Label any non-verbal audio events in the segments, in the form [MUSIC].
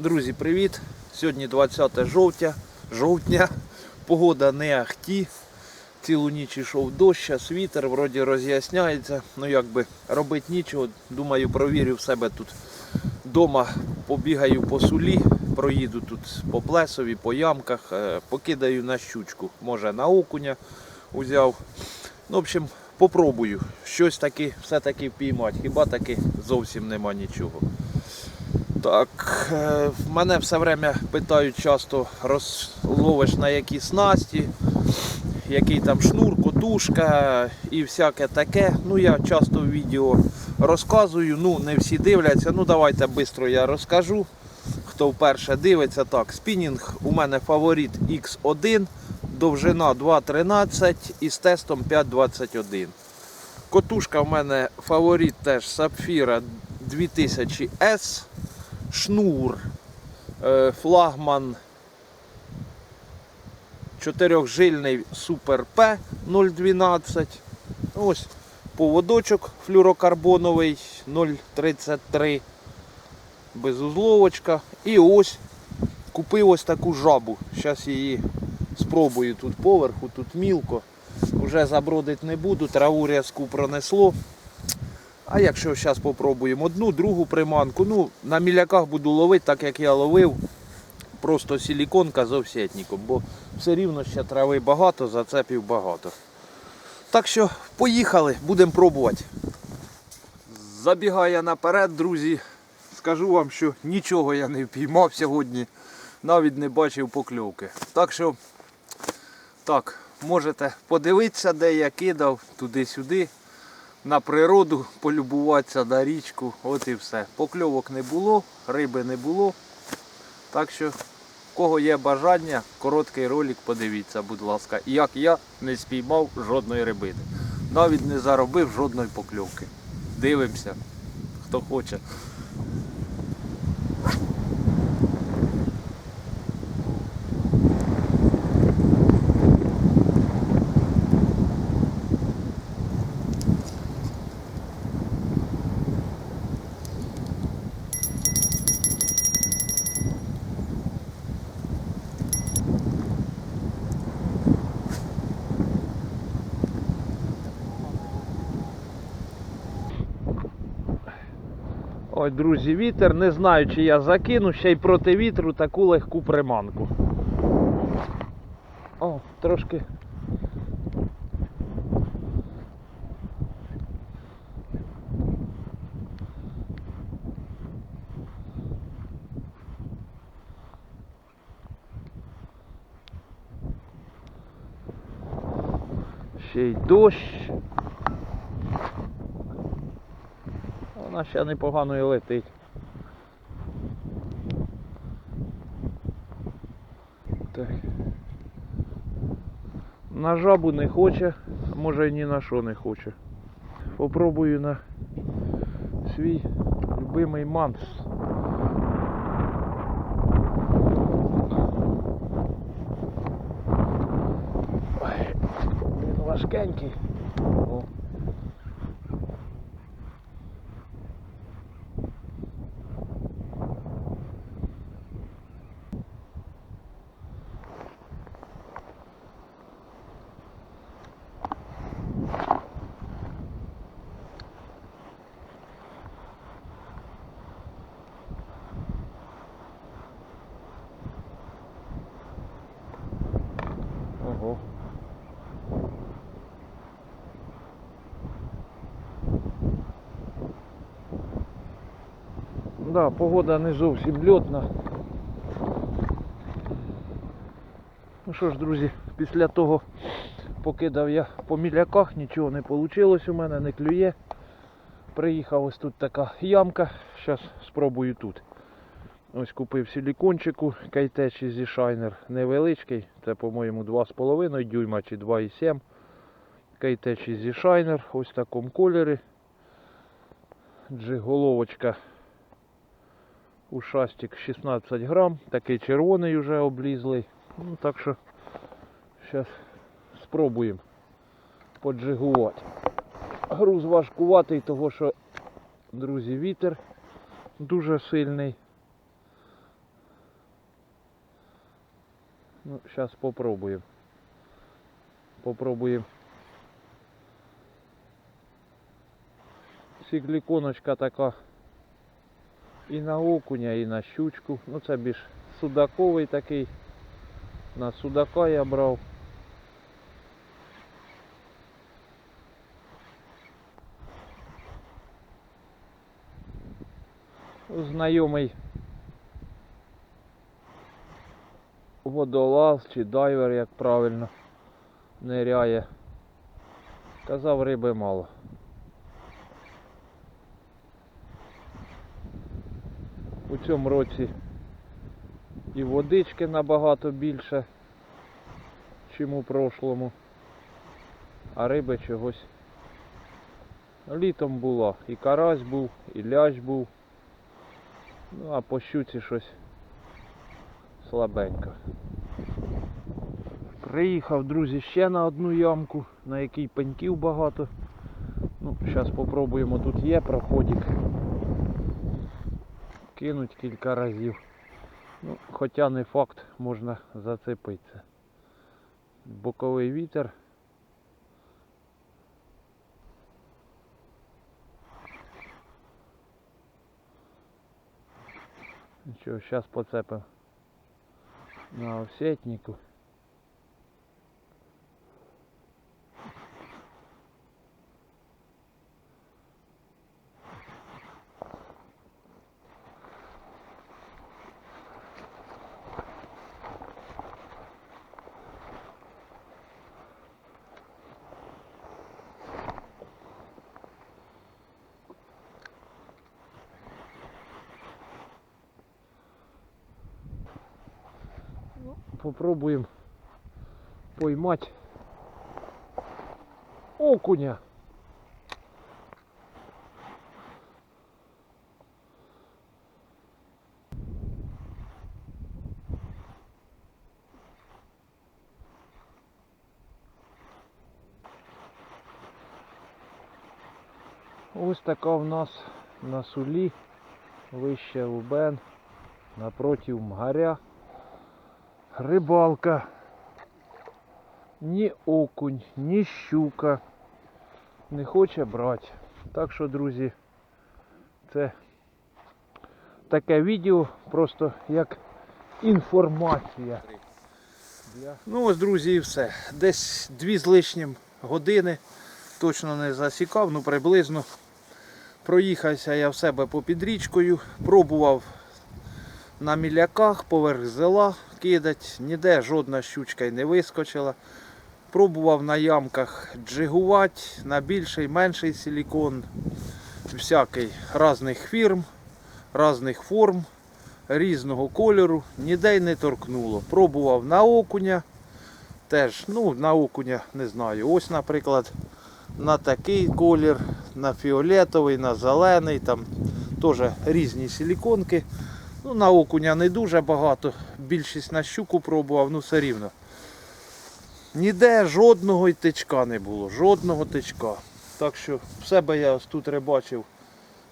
Друзі, привіт! Сьогодні 20 жовтня. жовтня. Погода не ахті. Цілу ніч йшов дощ, вітер, вроді роз'ясняється. Ну якби робити нічого. Думаю, провірю в себе тут вдома, побігаю по сулі, проїду тут по плесові, по ямках, е, покидаю на щучку. Може на окуня узяв. Ну, в общем, попробую. Щось таки все-таки впіймати. Хіба таки зовсім нема нічого. Так, е, в мене все время питають часто, розловиш на які снасті, який там шнур, котушка і всяке таке. Ну я часто в відео розказую, ну не всі дивляться. Ну давайте швидко я розкажу. Хто вперше дивиться, так, спінінг у мене фаворит X1, довжина 2.13 і з тестом 5.21. Котушка в мене фаворит теж Сапфіра 2000S шнур, е, флагман чотирьохжильний Супер П 012. Ось поводочок флюрокарбоновий 0,33 безузловочка. І ось купив ось таку жабу. Зараз її спробую тут поверху, тут мілко. Вже забродити не буду, траву рязку пронесло. А якщо зараз спробуємо одну, другу приманку, ну на міляках буду ловити, так як я ловив, просто силіконка з овсетником, бо все рівно ще трави багато, зацепів багато. Так що поїхали, будемо пробувати. Забігає наперед, друзі. Скажу вам, що нічого я не впіймав сьогодні, навіть не бачив покльовки. Так що, так, можете подивитися, де я кидав, туди-сюди на природу, полюбуватися на річку, от і все. Покльовок не було, риби не було. Так що, кого є бажання, короткий ролик подивіться, будь ласка, як я не спіймав жодної рибини. Навіть не заробив жодної покльовки. Дивимося, хто хоче. Ой, друзі, вітер. Не знаю, чи я закину ще й проти вітру таку легку приманку. О, трошки. Ще й дощ. Вона ще непогано і летить. Так. На жабу не хоче, може і ні на що не хоче. Попробую на свій любимий манс. Ой, він важкенький. О. Ого. Да, погода не зовсім льотна. Ну що ж, друзі, після того покидав я по міляках, нічого не вийшло у мене, не клює. Приїхав ось тут така ямка, зараз спробую тут. Ось купив силікончику кайтечі зі шайнер невеличкий, це по-моєму 2,5 дюйма чи 2,7. Кайтечі зі шайнер, ось в такому кольорі. Джиголовочка у шастик 16 грам, такий червоний вже облізлий. Ну так що зараз спробуємо поджигувати. Груз важкуватий, того що, друзі, вітер дуже сильний. Ну, зараз попробуємо. Попробуємо. Сікліконочка така і на окуня, і на щучку. Ну це більш судаковий такий. На судака я брав. Знайомий водолаз чи дайвер, як правильно, ниряє. Казав, риби мало. У цьому році і водички набагато більше, чим у прошлому. А риби чогось. Літом було і карась був, і лящ був. Ну а по щуці щось слабенько. Приїхав, друзі, ще на одну ямку, на якій пеньків багато. Ну, зараз спробуємо, тут є проходик. Кинуть кілька разів. Ну, хоча не факт, можна зацепитися. Боковий вітер. Нічого, зараз поцепимо на овсетнику. Попробуем поймать окуня. Ось така в нас на сулі, вище Лубен, напротив Мгаря. Рибалка. Ні окунь, ні щука не хоче брати. Так що, друзі, це таке відео просто як інформація. Ну ось, друзі, і все. Десь дві з лишнім години. Точно не засікав, ну приблизно. Проїхався я в себе попід річкою, пробував на міляках поверх зела кидать, ніде жодна щучка й не вискочила. Пробував на ямках джигувати, на більший, менший силікон, всякий різних фірм, різних форм, різного кольору, ніде й не торкнуло. Пробував на окуня, теж, ну, на окуня не знаю. Ось, наприклад, на такий колір, на фіолетовий, на зелений, там теж різні силіконки. Ну, на окуня не дуже багато, більшість на щуку пробував, ну все рівно. Ніде жодного й тичка не було, жодного тичка. Так що в себе я тут рибачив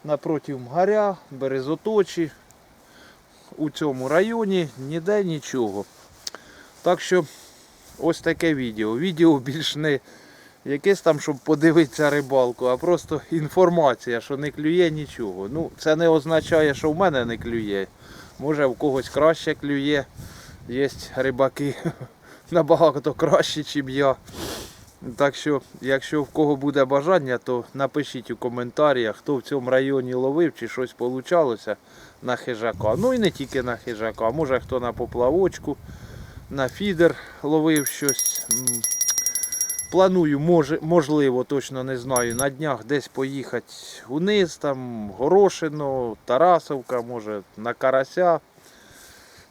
напроти Мгаря, Березоточі, у цьому районі, ніде нічого. Так що ось таке відео. Відео більш не якесь там, щоб подивитися рибалку, а просто інформація, що не клює нічого. Ну, це не означає, що в мене не клює. Може в когось краще клює. Є рибаки [LAUGHS] набагато кращі, ніж я. Так що, якщо в кого буде бажання, то напишіть у коментарях, хто в цьому районі ловив чи щось получалося на хижака. Ну і не тільки на хижака, може хто на поплавочку, на фідер ловив щось. Планую, може, можливо, точно не знаю, на днях десь поїхати униз, там Горошино, Тарасовка, може на Карася.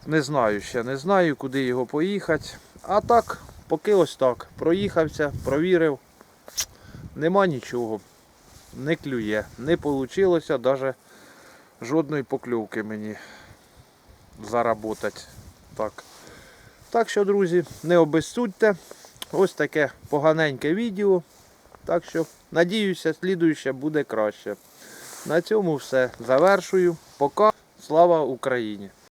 Не знаю ще, не знаю, куди його поїхати. А так, поки ось так. Проїхався, провірив. Нема нічого. Не клює. Не вийшло навіть жодної покльовки мені заработати. Так. так що, друзі, не обезсудьте. Ось таке поганеньке відео. Так що, надіюся, слідуюче буде краще. На цьому все. Завершую. Пока. Слава Україні!